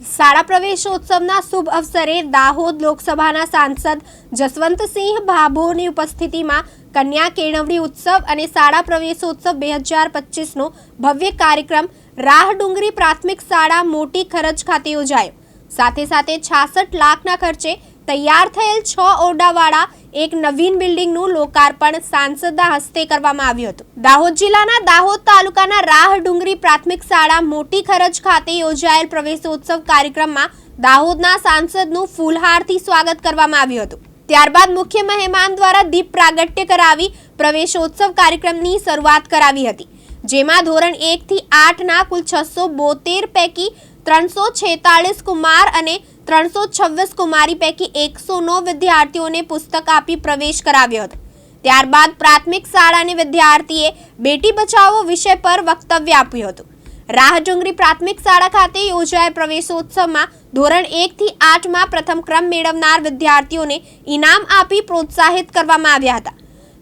શાળા પ્રવેશોત્સવના શુભ અવસરે દાહોદ લોકસભાના સાંસદ જસવંતસિંહ ભાભોની ઉપસ્થિતિમાં કન્યા કેળવણી ઉત્સવ અને શાળા પ્રવેશોત્સવ બે હજાર પચીસનો ભવ્ય કાર્યક્રમ રાહ ડુંગરી પ્રાથમિક શાળા મોટી ખરજ ખાતે યોજાયો. સાથે સાથે છાસઠ લાખના ખર્ચે તૈયાર થયેલ છ ઓરડાવાળા એક નવીન બિલ્ડિંગનું લોકાર્પણ સાંસદના હસ્તે કરવામાં આવ્યું હતું. દાહોદ જિલ્લાના દાહોદ તાલુકાના રાહ ડુંગરી પ્રાથમિક શાળા મોટી ખરજ ખાતે યોજાયેલ પ્રવેશોત્સવ કાર્યક્રમમાં દાહોદના સાંસદનું ફૂલહારથી સ્વાગત કરવામાં આવ્યું હતું. ત્યારબાદ મુખ્ય મહેમાન દ્વારા દીપ પ્રાગટ્ય કરાવી પ્રવેશોત્સવ કાર્યક્રમની શરૂઆત કરાવી હતી. જેમાં ધોરણ એકથી આઠના કુલ છસો બોતેર પૈકી ત્રણસો છેતાળીસ કુમાર અને ત્રણસો છવ્વીસ કુમારી પૈકી એકસો નવ વિદ્યાર્થીઓને પુસ્તક આપી પ્રવેશ કરાવ્યો હતો. ત્યારબાદ પ્રાથમિક શાળાની વિદ્યાર્થીએ બેટી બચાવો વિષય પર વક્તવ્ય આપ્યું હતું. રાહજુંગરી પ્રાથમિક શાળા ખાતે યોજાયેલ પ્રવેશોત્સવમાં ધોરણ એકથી આઠમાં પ્રથમ ક્રમ મેળવનાર વિદ્યાર્થીઓને ઇનામ આપી પ્રોત્સાહિત કરવામાં આવ્યા હતા.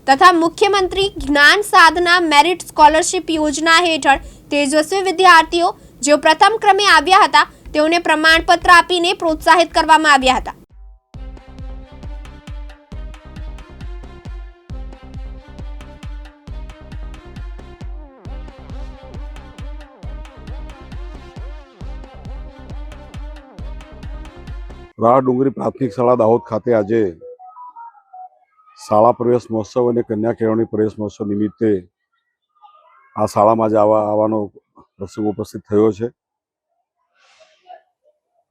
તથા મુખ્યમંત્રી જ્ઞાન સાધના મેરિટ સ્કોલરશિપ યોજના હેઠળ તેજસ્વી વિદ્યાર્થીઓ, જેઓ પ્રથમ ક્રમે આવ્યા હતા તેઓને પ્રમાણપત્ર આપીને પ્રોત્સાહિત કરવામાં આવ્યા હતા. રાહ ડુંગરી પ્રાથમિક શાળા દાહોદ ખાતે આજે શાળા પ્રવેશ મહોત્સવ અને કન્યા કેળવણી પ્રવેશ મહોત્સવ નિમિત્તે આ શાળામાં જ આવા, આવવાનો પ્રસંગ ઉપસ્થિત થયો છે.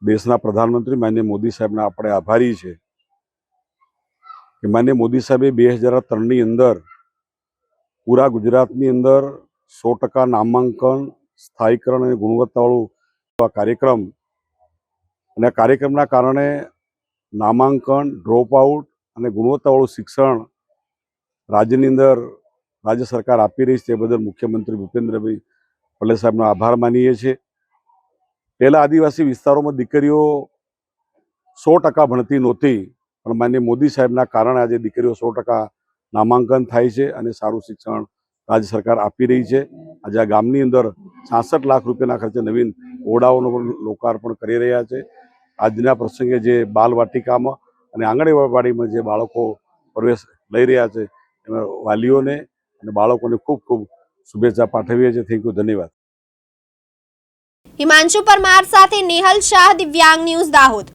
દેશના પ્રધાનમંત્રી માન્ય મોદી સાહેબના આપણે આભારી છે કે માન્ય મોદી સાહેબે બે હજાર ત્રણની અંદર પૂરા ગુજરાતની અંદર સો ટકા નામાંકન, સ્થાયીકરણ અને ગુણવત્તાવાળું કાર્યક્રમ અને કાર્યક્રમના કારણે નામાંકન, ડ્રોપ આઉટ અને ગુણવત્તાવાળું શિક્ષણ રાજ્યની અંદર રાજ્ય સરકાર આપી રહી છે. તે બદલ મુખ્યમંત્રી ભૂપેન્દ્રભાઈ પટેલ સાહેબનો આભાર માનીએ છીએ. પહેલાં આદિવાસી વિસ્તારોમાં દીકરીઓ સો ટકા ભણતી નહોતી, પણ માન્ય મોદી સાહેબના કારણે આજે દીકરીઓ સો ટકા નામાંકન થાય છે અને સારું શિક્ષણ રાજ્ય સરકાર આપી રહી છે. આજે આ ગામની અંદર છાસઠ લાખ રૂપિયાના ખર્ચે નવીન ઓરડાઓનું પણ લોકાર્પણ કરી રહ્યા છે. આજના પ્રસંગે જે બાલવાટિકામાં અને આંગણવાડીમાં જે બાળકો પ્રવેશ લઈ રહ્યા છે, એમાં વાલીઓને અને બાળકોને ખૂબ ખૂબ શુભેચ્છા પાઠવીએ છીએ. થેન્ક યુ, ધન્યવાદ. હિમાંશુ પરમાર સાથે નેહલ શાહ દિવ્યાંગ ન્યૂઝ દાહોદ.